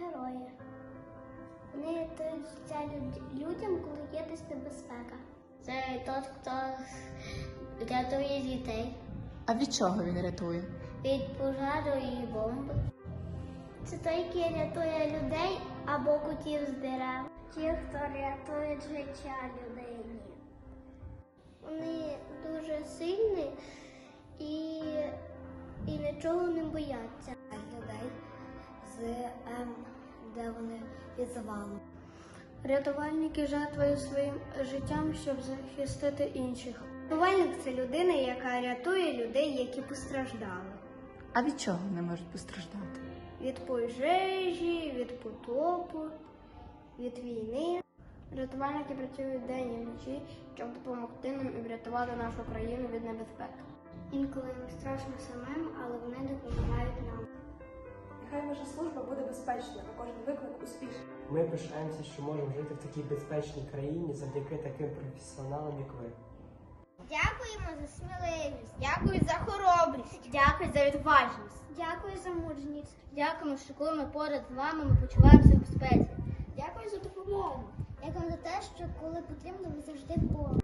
герої. Вони життя людям, коли є десь небезпека. Це той, хто рятує дітей А від чого він рятує? від пожару і бомби. Це той, який рятує людей або котів з дерев. Ті, хто рятують життя людині. Вони дуже сильні і, і нічого не бояться. Людей з ем, де вони під завалом. Рятувальники жертвують своїм життям, щоб захистити інших. Рятувальник це людина, яка рятує людей, які постраждали. А від чого вони можуть постраждати? Від пожежі, від потопу, від війни. Рятувальники працюють день і вночі, щоб допомогти нам і врятувати нашу країну від небезпек. Інколи їм страшно самим, але вони допомагають нам. Ваша служба буде безпечною, а кожен виклик успішний. Ми пишаємося, що можемо жити в такій безпечній країні завдяки таким професіоналам, як ви. Дякуємо за сміливість. Дякую за хоробрість. Дякую за відважність. Дякую за мужність. Дякуємо, що коли ми поряд з вами, ми почуваємося в безпеці. Дякую за допомогу. Дякую за те, що коли потрібно, ви завжди поруч.